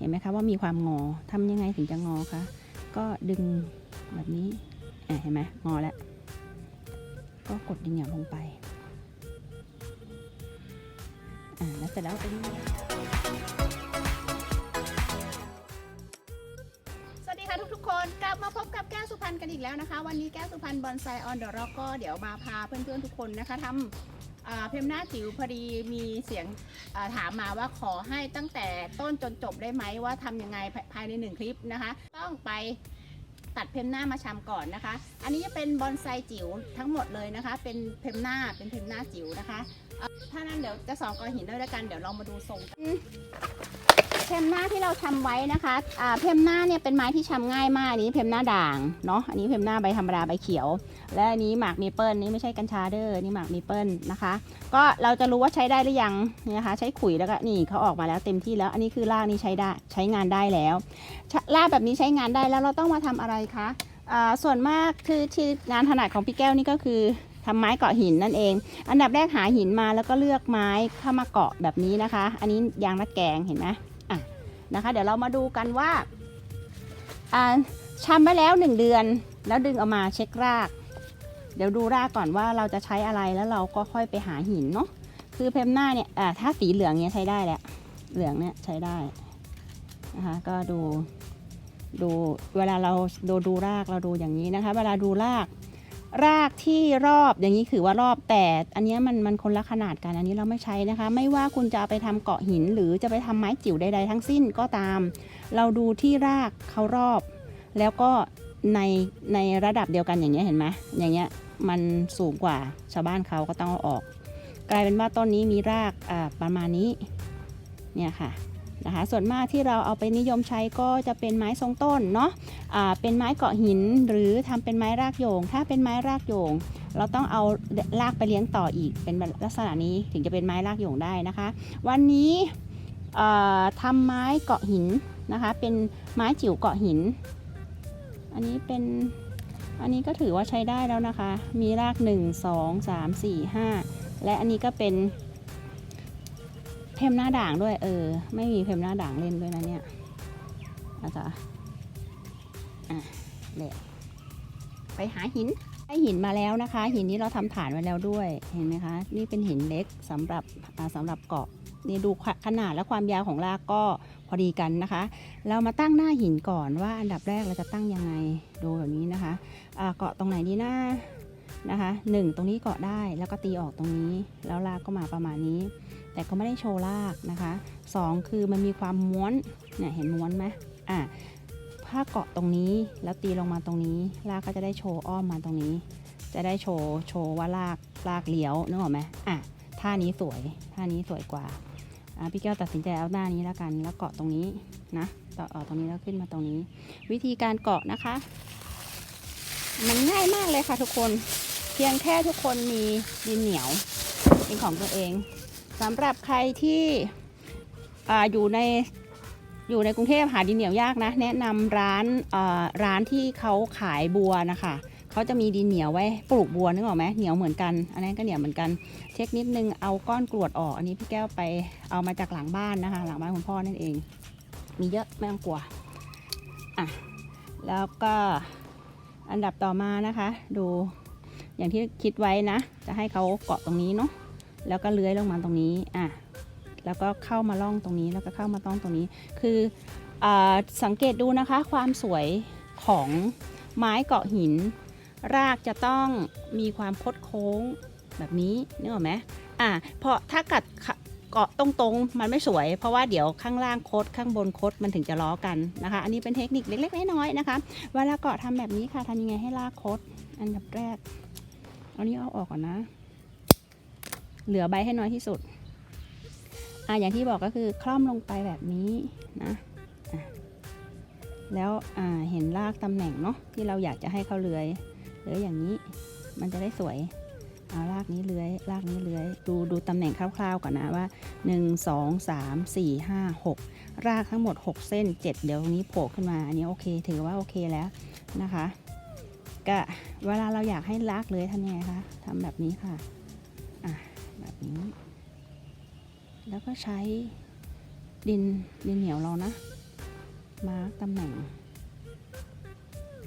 เห็นไหมคะว่ามีความงอทำยังไงถึงจะงอคะก็ดึงแบบนี้อะเห็นไหมงอแล้วก็กดดินเหนียวลงไปอ่าแล้วเสร็จแล้วเป็นสวัสดีค่ะทุกๆคนกลับมาพบกับแก้วสุพรรณกันอีกแล้วนะคะ วันนี้แก้วสุพรรณบอนไซออนเดอะร็อกก็เดี๋ยวมาพาเพื่อนๆทุกคนนะคะทำอ่า เพมหน้าจิ๋วพอดีมีเสียงถามมาว่าขอให้ตั้งแต่ต้นจนจบได้ไหมว่าทำยังไงภายในหนึ่งคลิปนะคะ ต้องไปตัดเพมหน้ามาชำก่อนนะคะ อันนี้จะเป็นบอนไซจิ๋วทั้งหมดเลยนะคะ เป็นเพมหน้าเป็นเพมหน้าจิ๋วนะคะ ถ้านั้นเดี๋ยวจะสอนกอหินด้วยกันเดี๋ยวเรามาดูทรง เพมหน้าที่เราชำไว้นะคะอ่าเพมหน้าเนี่ยเป็นไม้ที่ชำง่ายมาก อันนี้เพมหน้าด่างเนาะ อันนี้เพมหน้าใบธรรมดาใบเขียว และอันนี้หมากเมเปิลนี่ไม่ใช่กัญชาเด้อนี่หมากเมเปิลนะคะ ก็เราจะรู้ว่าใช้ได้หรือยังนี่นะคะ ใช้ขุยแล้วก็นี่เขาออกมาแล้วเต็มที่แล้ว อันนี้คือรากนี่ใช้ได้ใช้งานได้แล้วรากแบบนี้ใช้งานได้แล้วเราต้องมาทำอะไรคะอ่าส่วนมากคือที่งานถนัดของพี่แก้วนี่ก็คือทำไม้เกาะหินนั่นเอง อันดับแรกหาหินมาแล้วก็เลือกไม้เข้ามาเกาะแบบนี้นะคะ อันนี้ยางมะแกงเห็นไหม นะคะ เดี๋ยวเรามาดูกันว่าอ่าชำไว้แล้ว 1 เดือน แล้วดึงเอามาเช็คราก เดี๋ยวดูรากก่อนว่าเราจะใช้อะไรแล้วเราก็ค่อยไปหาหินเนาะคือเพมหน้าเนี่ยถ้าสีเหลืองเนี่ยใช้ได้แหละเหลืองเนี่ยใช้ได้นะคะก็ดูดูเวลาเราดูดูรากเราดูอย่างนี้นะคะ เวลาดูราก รากที่รอบอย่างนี้คือว่ารอบแต่อันนี้มันมันคนละขนาดกันอันนี้เราไม่ใช้นะคะ ไม่ว่าคุณจะเอาไปทำเกาะหิน หรือจะไปทำไม้จิ๋วใดๆทั้งสิ้นก็ตาม เราดูที่รากเขารอบ แล้วก็ในในระดับเดียวกันอย่างเงี้ยเห็นไหมอย่างเงี้ยมันสูงกว่าชาวบ้านเขาก็ต้องเอาออก กลายเป็นว่าต้นนี้มีรากประมาณนี้เนี่ยค่ะ นะคะ ส่วนมากที่เราเอาไปนิยมใช้ก็จะเป็นไม้ทรงต้นเนาะอ่าเป็นไม้เกาะหินหรือทำเป็นไม้รากโยง ถ้าเป็นไม้รากโยง เราต้องเอารากไปเลี้ยงต่ออีก เป็นลักษณะนี้ถึงจะเป็นไม้รากโยงได้นะคะ วันนี้อ่าทำไม้เกาะหินนะคะ เป็นไม้จิ๋วเกาะหิน อันนี้เป็นอันนี้ก็ถือว่าใช้ได้แล้วนะคะ มีราก 1 2 3 4 5 และอันนี้ก็เป็น เพมหน้าด่างด้วย เออ ไม่มีเพมหน้าด่างเล่นด้วยนะเนี่ยอาจารย์เลยไปหาหินได้หินมาแล้วนะคะ หินนี้เราทำฐานไว้แล้วด้วยเห็นไหมคะ นี่เป็นหินเล็กสำหรับอ่าสำหรับเกาะนี่ดูขนาดและความยาวของรากก็พอดีกันนะคะ เรามาตั้งหน้าหินก่อนว่าอันดับแรกเราจะตั้งยังไงดูแบบนี้นะคะอ่าเกาะตรงไหนดีนะนะคะหนึ่งตรงนี้เกาะได้แล้วก็ตีออกตรงนี้ แล้วรากก็มาประมาณนี้ แต่ก็ไม่ได้โชว์รากนะคะสองคือมันมีความม้วนเนี่ยเห็นม้วนไหมอ่าถ้าเกาะตรงนี้แล้วตีลงมาตรงนี้ ลากก็จะได้โชว์อ้อมมาตรงนี้ จะได้โชว์โชว์ว่าลากลากเลี้ยวนึกออกไหมอะท่านี้สวยท่านี้สวยกว่าอะพี่แก้วตัดสินใจเอาหน้านี้แล้วกัน แล้วเกาะตรงนี้นะต่อออตรงนี้แล้วขึ้นมาตรงนี้ วิธีการเกาะนะคะ มันง่ายมากเลยค่ะทุกคน เพียงแค่ทุกคนมีดินเหนียวเป็นของตัวเอง สำหรับใครที่ออยู่ในอยู่ในกรุงเทพหาดินเหนียวยากนะ แนะนำร้านร้านที่เขาขายบัวนะคะเขาจะมีดินเหนียวไว้ปลูกบัวนึกออกไหมเหนียวเหมือนกัน อันนั้นก็เหนียวเหมือนกัน เช็คนิดนึงเอาก้อนกรวดออก อันนี้พี่แก้วไปเอามาจากหลังบ้านนะคะ หลังบ้านคุณพ่อนั่นเอง มีเยอะไม่ต้องกลัวอะแล้วก็อันดับต่อมานะคะ ดูอย่างที่คิดไว้นะ จะให้เขาเกาะตรงนี้เนาะ แล้วก็เลื้อยลงมาตรงนี้อะแล้วก็เข้ามาล่องตรงนี้แล้วก็เข้ามาต้องตรงนี้ คืออสังเกตดูนะคะความสวยของไม้เกาะหิน รากจะต้องมีความคดโค้งแบบนี้นึกออกไหมอ่าเพราะถ้ากัดเกาะตรงๆ มันไม่สวย เพราะว่าเดี๋ยวข้างล่างคดข้างบนคดมันถึงจะล้อกันนะคะ อันนี้เป็นเทคนิคเล็กๆน้อยๆนะคะ เวลาเกาะทำแบบนี้ค่ะทำยังไงให้รากคดอันดับแรก เอานี้เอาออกก่อนนะ เหลือใบให้น้อยที่สุดอะอย่างที่บอกก็คือคล่อมลงไปแบบนี้นะแล้วเห็นรากตำแหน่งเนาะที่เราอยากจะให้เขาเลื้อยเลื้อยอย่างนี้ มันจะได้สวยเอารากนี้เลื้อยรากนี้เลื้อยดูดูตำแหน่งคร่าวๆก่อนนะว่า 1 2 3 4 5 6 รากทั้งหมด 6 เส้น 7 เดี๋ยวตรงนี้โผล่ขึ้นมาอันนี้โอเค ถือว่าโอเคแล้วนะคะก็เวลาเราอยากให้รากเลื้อยทำยังไงคะทำแบบนี้ค่ะอะ แบบนี้ แล้วก็ใช้ดินดินเหนียวเรานะ มาร์กตำแหน่ง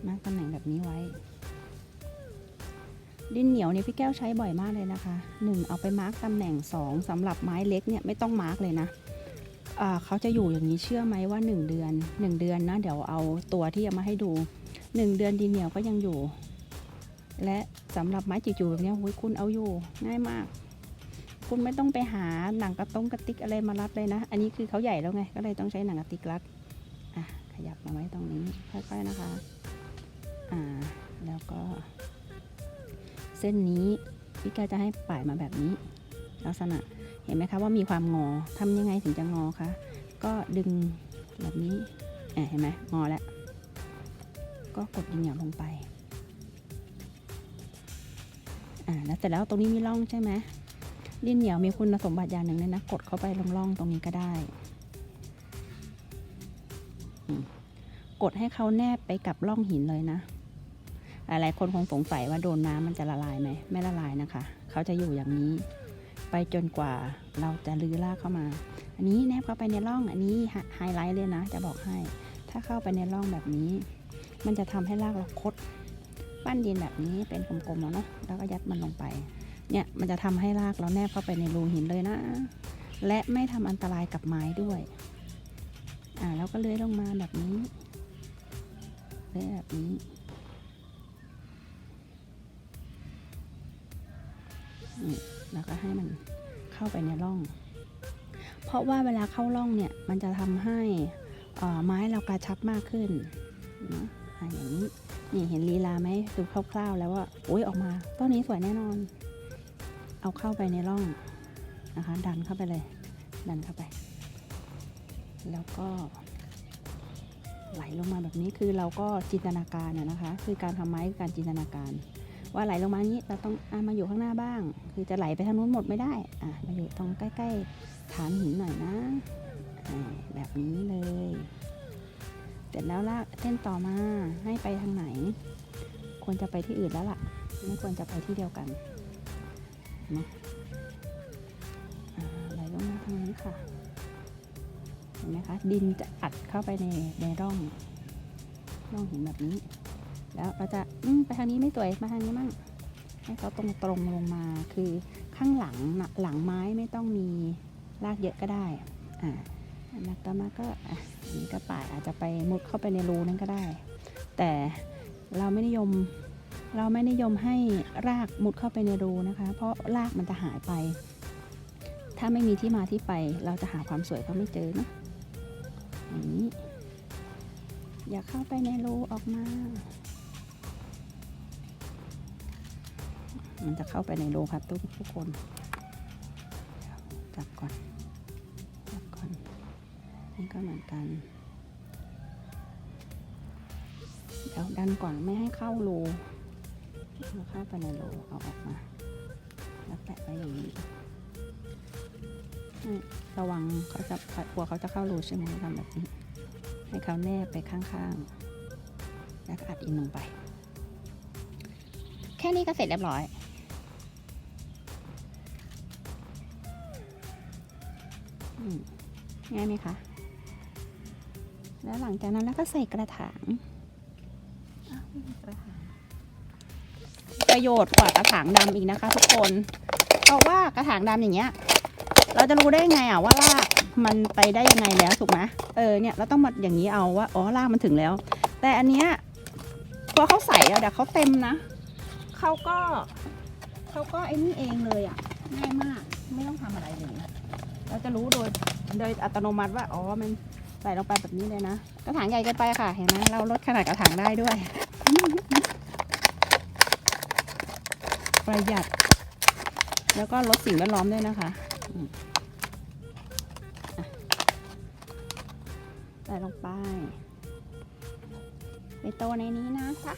มาร์กตำแหน่งแบบนี้ไว้ ดินเหนียวเนี่ยพี่แก้วใช้บ่อยมากเลยนะคะหนึ่งเอาไปมาร์กตำแหน่งสองสำหรับไม้เล็กเนี่ยไม่ต้องมาร์กเลยนะเขาจะอยู่อย่างนี้เชื่อไหมว่า 1 เดือน 1 เดือนนะ เดี๋ยวเอาตัวที่เอามาให้ดู 1 เดือนดินเหนียวก็ยังอยู่ และสำหรับไม้จิ๋วๆแบบนี้คุณเอาอยู่ง่ายมาก คุณไม่ต้องไปหาหนังกระต้งกระติกอะไรมารัดเลยนะ อันนี้คือเขาใหญ่แล้วไง ก็เลยต้องใช้หนังกระติกรัด อะ ขยับมาไว้ตรงนี้ ค่อยๆนะคะ อ่า แล้วก็ เส้นนี้พี่แกวจะให้ป่ายมาแบบนี้ ลักษณะ เห็นไหมคะว่ามีความงอทำยังไงถึงจะงอคะ ก็ดึงแบบนี้อะเห็นไหมงอแล้ว ก็กดดินเหนียวลงไป อ่า แล้วเสร็จแล้วตรงนี้มีร่องใช่ไหม ดินเหนียวมีคุณสมบัติอย่างหนึ่งเลยนะ กดเข้าไปร่องๆตรงนี้ก็ได้ กดให้เขาแนบไปกับร่องหินเลยนะ หลายๆคนคงสงสัยว่าโดนน้ำมันจะละลายไหม ไม่ละลายนะคะ เขาจะอยู่อย่างนี้ ไปจนกว่าเราจะลื้อรากเข้ามา อันนี้แนบเข้าไปในร่อง อันนี้ไฮไลท์เลยนะ จะบอกให้ ถ้าเข้าไปในร่องแบบนี้ มันจะทำให้รากเราคด ปั้นดินแบบนี้เป็นกลมๆแล้วเนาะ แล้วก็ยัดมันลงไป เนี่ยมันจะทำให้รากเราแนบเข้าไปในรูหินเลยนะ และไม่ทำอันตรายกับไม้ด้วย อ่าแล้วก็เลื้อยลงมาแบบนี้เลื้อยแบบนี้แล้วก็ให้มันเข้าไปในร่อง เพราะว่าเวลาเข้าร่องเนี่ยมันจะทำให้อ่อไม้เรากระชับมากขึ้นนะอ่าอย่างนี้นี่เห็นลีลาไหมดูคร่าวๆ แล้วว่าโอ้ยออกมาต้นนี้สวยแน่นอน เอาเข้าไปในร่องนะคะ ดันเข้าไปเลย ดันเข้าไป แล้วก็ ไหลลงมาแบบนี้คือเราก็จินตนาการนะนะคะ คือการทำไม้คือการจินตนาการ ว่าไหลลงมาอย่างนี้เราต้องอะมาอยู่ข้างหน้าบ้าง คือจะไหลไปทางนู้นหมดไม่ได้อะมาอยู่ตรงใกล้ ๆ ฐานหินหน่อยนะแบบนี้เลย เสร็จแล้วลากเส้นต่อมาให้ไปทางไหน ควรจะไปที่อื่นแล้วล่ะ ไม่ควรจะไปที่เดียวกัน นะไหลลงมาทางนี้ค่ะ เห็นไหมคะ ดินจะอัดเข้าไปในในร่อง ร่องหินแบบนี้ แล้วเราจะอืไปทางนี้ไม่สวย มาทางนี้มั่ง ให้เขาตรงตรงลงมา คือข้างหลังหลังไม้ไม่ต้องมีรากเยอะก็ได้ อ่าแล้วต่อมาก็อะอันนี้ก็ป่ายอาจจะไปมุดเข้าไปในรูนั้นก็ได้ แต่เราไม่นิยม เราไม่นิยมให้รากมุดเข้าไปในรูนะคะ เพราะรากมันจะหายไป ถ้าไม่มีที่มาที่ไป เราจะหาความสวยก็ไม่เจอเนะอย่างนี้ อย่าเข้าไปในรูออกมา มันจะเข้าไปในรูครับทุกทุกคน จับก่อน จับก่อน นี่ก็เหมือนกันเดี๋ยวดันก่อนไม่ให้เข้ารู แล้วเข้าไปในรูเอาออกมา แล้วแปะไว้อย่างนี้ระวังเขาจะกลัวเขาจะเข้ารูใช่ไหมทำแบบนี้ ให้เขาแนบไปข้างๆ แล้วก็อัดอินลงไป แค่นี้ก็เสร็จเรียบร้อย ง่ายไหมคะ แล้วหลังจากนั้นแล้วก็ใส่กระถางกระถาง ประโยชน์กว่ากระถางดำอีกนะคะ ทุกคน เพราะว่ากระถางดำอย่างเงี้ย เราจะรู้ได้ไงอะว่ารากมันไปได้ยังไงแล้วถูกไหมเออเนี่ยเราต้องมาอย่างนี้เอาว่าอ๋อรากมันถึงแล้ว แต่อันเนี้ยพอเขาใส่แล้วเดี๋ยวเขาเต็มนะเขาก็เขาก็ไอ้นี่เองเลยอะง่ายมากไม่ต้องทำอะไรเลยเราจะรู้โดยโดยอัตโนมัติว่าอ๋อมันใส่ลงไปแบบนี้เลยนะกระถางใหญ่เกินไปค่ะเห็นไหมเราลดขนาดกระถางได้ด้วย ประหยัด แล้วก็ลดสิ่งแวดล้อมด้วยนะคะใส่ลงไปไปโตในนี้นะคะ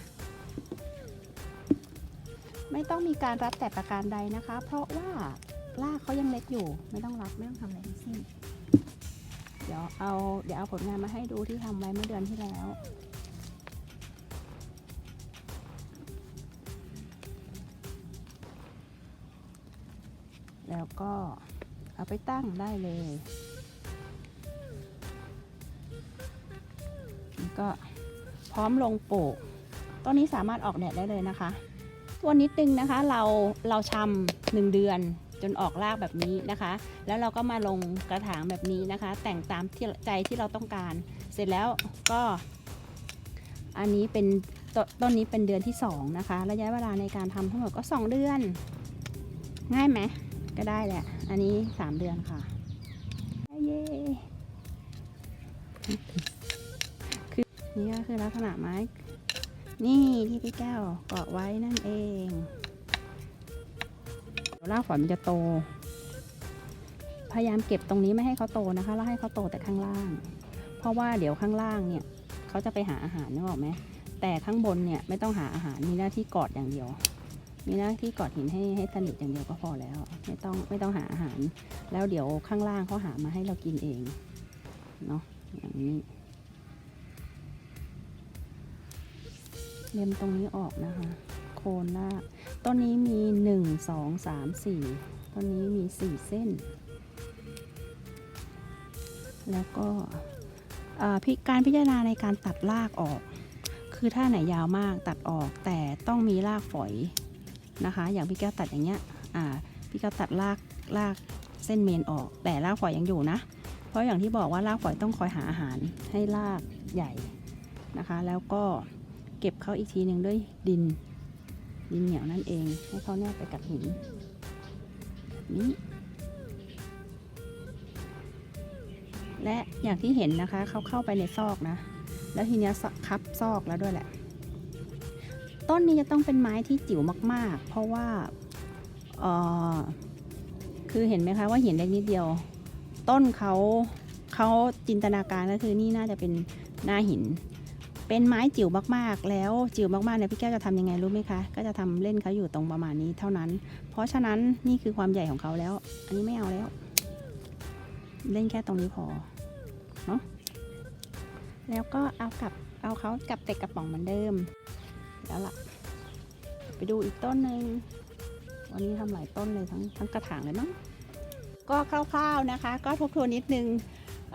ไม่ต้องมีการรัดแต่ประการใดนะคะ เพราะว่ารากเขายังเล็กอยู่ ไม่ต้องรัดไม่ต้องทำอะไรทั้งสิ้น เดี๋ยวเอาเดี๋ยวเอาผลงานมาให้ดูที่ทำไว้เมื่อเดือนที่แล้ว แล้วก็เอาไปตั้งได้เลยก็พร้อมลงปลูกต้นนี้สามารถออกแดดได้เลยนะคะ ตัวนิดนึงนะคะเราเราชำหนึ่งเดือนจนออกรากแบบนี้นะคะ แล้วเราก็มาลงกระถางแบบนี้นะคะ แต่งตามที่ใจที่เราต้องการ เสร็จแล้วก็ อันนี้เป็นตต้นนี้เป็นเดือนที่สองนะคะ ระยะเวลาในการทำทั้งหมดก็สองเดือน ง่ายไหม ก็ได้แหละ อันนี้สามเดือนค่ะเย้คือนี่ก็คือลักษณะไม้ นี่ที่พี่แก้วเกาะไว้นั่นเองเดี๋ยวรากฝอยมันจะโต พยายามเก็บตรงนี้ไม่ให้เขาโตนะคะ แล้วให้เขาโตแต่ข้างล่าง เพราะว่าเดี๋ยวข้างล่างเนี่ยเขาจะไปหาอาหารนึกออกไหมแต่ข้างบนเนี่ยไม่ต้องหาอาหารมีหน้าที่กอดอย่างเดียว มีหน้าที่กอดหินให้ให้สนิทอย่างเดียวก็พอแล้ว ไม่ต้องไม่ต้องหาอาหาร แล้วเดี๋ยวข้างล่างเขาหามาให้เรากินเองเนาะอย่างนี้เล็มตรงนี้ออกนะคะ โคนราต้นนี้มีหนึ่งสองสามสี่ต้นนี้มีสี่เส้น แล้วก็พิการพิจารณาในการตัดรากออก คือถ้าไหนยาวมากตัดออกแต่ต้องมีรากฝอย นะคะ อย่างพี่แก้วตัดอย่างเงี้ยอ่าพี่แก้วตัดรากรากเส้นเมนออก แต่รากฝอยยังอยู่นะ เพราะอย่างที่บอกว่ารากฝอยต้องคอยหาอาหารให้รากใหญ่นะคะ แล้วก็เก็บเขาอีกทีหนึ่งด้วยดินดินเหนียวนั่นเองให้เขาแนบไปกับหินแบบนี้และอย่างที่เห็นนะคะเขาเข้าไปในซอกนะ แล้วทีเนี้ยซคับซอกแล้วด้วยแหละ ต้นนี้จะต้องเป็นไม้ที่จิ๋วมาก ๆ เพราะว่าเออคือเห็นไหมคะว่าหินเล็กนิดเดียว ต้นเขาเขาจินตนาการก็คือนี่น่าจะเป็นหน้าหิน เป็นไม้จิ๋วมากๆ แล้วจิ๋วมากๆเนี่ยพี่แก้วจะทำยังไงรู้ไหมคะ ก็จะทำเล่นเขาอยู่ตรงประมาณนี้เท่านั้น เพราะฉะนั้นนี่คือความใหญ่ของเขาแล้ว อันนี้ไม่เอาแล้ว เล่นแค่ตรงนี้พอเนาะแล้วก็เอากลับเอาเขากลับเต็กกระป๋องเหมือนเดิม แล้วล่ะ ไปดูอีกต้นหนึ่งวันนี้ทำหลายต้นเลยทั้งทั้งกระถางเลยมั้งก็คร่าวๆนะคะ ก็ทบทวนนิดนึง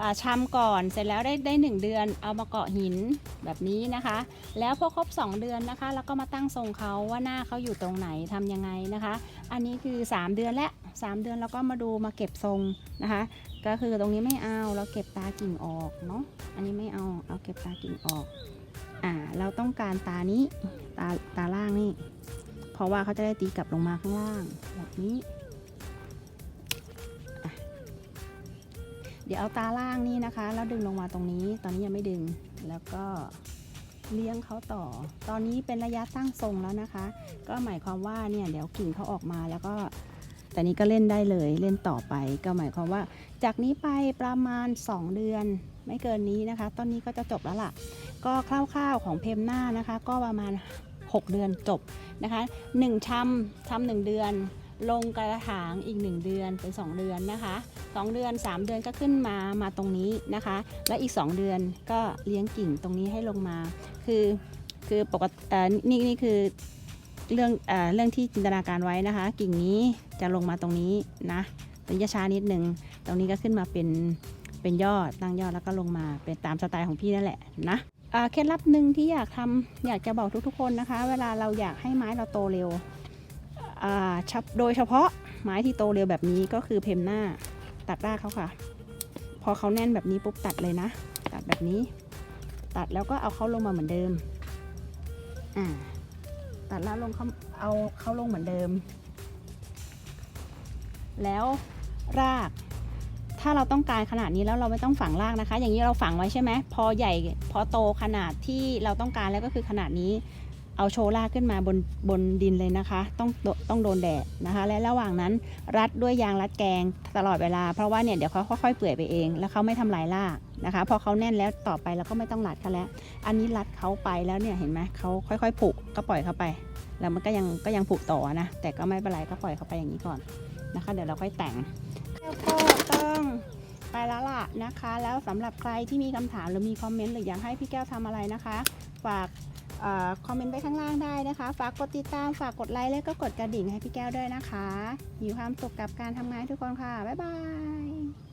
อ่าชำก่อนเสร็จแล้วได้ได้หนึ่งเดือนเอามาเกาะหินแบบนี้นะคะ แล้วพอครบ 2 เดือนนะคะ แล้วก็มาตั้งทรงเขาว่าหน้าเขาอยู่ตรงไหนทำยังไงนะคะ อันนี้คือ 3 เดือนและ 3 เดือนแล้วก็มาดูมาเก็บทรงนะคะ ก็คือตรงนี้ไม่เอาเราเก็บตากิ่งออกเนาะอันนี้ไม่เอาเอาเก็บตากิ่งออก อ่าเราต้องการตานี้ตาตาล่างนี่ เพราะว่าเขาจะได้ตีกลับลงมาข้างล่างแบบนี้ เดี๋ยวเอาตาล่างนี่นะคะ แล้วดึงลงมาตรงนี้ ตอนนี้ยังไม่ดึงแล้วก็เลี้ยงเขาต่อ ตอนนี้เป็นระยะตั้งทรงแล้วนะคะ ก็หมายความว่าเนี่ยเดี๋ยวกิ่งเขาออกมาแล้วก็แต่นี้ก็เล่นได้เลยเล่นต่อไป ก็หมายความว่า จากนี้ไปประมาณ 2 เดือน ไม่เกินนี้นะคะตอนนี้ก็จะจบแล้วล่ะ ก็คร่าวๆของเพมหน้านะคะ ก็ประมาณ 6 เดือนจบนะคะ1ชำชำหนึ่งเดือน ลงกระถางอีก 1 เดือนเป็น 2 เดือนนะคะ 2 เดือน 3 เดือนก็ขึ้นมามาตรงนี้นะคะ แล้วอีก 2 เดือนก็เลี้ยงกิ่งตรงนี้ให้ลงมา คือคือปกตินี่นี่คือเรื่องเอเรื่องที่จินตนาการไว้นะคะ กิ่งนี้จะลงมาตรงนี้นะตรงนี้จะช้านิดหนึ่งตรงนี้ก็ขึ้นมาเป็น เป็นยอดตั้งยอดแล้วก็ลงมาเป็นตามสไตล์ของพี่นั่นแหละนะเคล็ดลับหนึ่งที่อยากทำอยากจะบอกทุกๆคนนะคะ เวลาเราอยากให้ไม้เราโตเร็วโดยเฉพาะไม้ที่โตเร็วแบบนี้ก็คือเพมหน้าตัดรากเขาค่ะ พอเขาแน่นแบบนี้ปุ๊บตัดเลยนะ ตัดแบบนี้ ตัดแล้วก็เอาเขาลงมาเหมือนเดิมอ่าตัดแล้วลงเขาเอาเขาลงเหมือนเดิม แล้วราก ถ้าเราต้องการขนาดนี้แล้วเราไม่ต้องฝังรากนะคะ อย่างนี้เราฝังไว้ใช่ไหมพอใหญ่พอโตขนาดที่เราต้องการแล้วก็คือขนาดนี้ เอาโชว์รากขึ้นมาบนบนดินเลยนะคะ ต้องโดต้องโดนแดดนะคะ และระหว่างนั้นรัดด้วยยางรัดแกงตลอดเวลา เพราะว่าเนี่ยเดี๋ยวเขาค่อยๆเปื่อยไปเอง แล้วเขาไม่ทำลายรากนะคะ พอเขาแน่นแล้วต่อไปเราก็ไม่ต้องรัดเขาแล้ว อันนี้รัดเขาไปแล้วเนี่ยเห็นไหมเขาค่อยๆผุก็ปล่อยเขาไป แล้วมันก็ยังก็ยังผุต่อนะแต่ก็ไม่เป็นไรก็ปล่อยเขาไปอย่างนี้ก่อนนะคะ เดี๋ยวเราค่อยแต่งแล้วก็ งไปแล้วล่ะนะคะ แล้วสำหรับใครที่มีคำถามหรือมีคอมเมนต์หรืออยากให้พี่แก้วทำอะไรนะคะ ฝากอคอมเมนต์ไปข้างล่างได้นะคะ ฝากกดติดตาม ฝากกดไลค์แล้วก็กดกระดิ่งให้พี่แก้วด้วยนะคะมีความสุขกับการทำงานทุกคนค่ะ บ๊ายบาย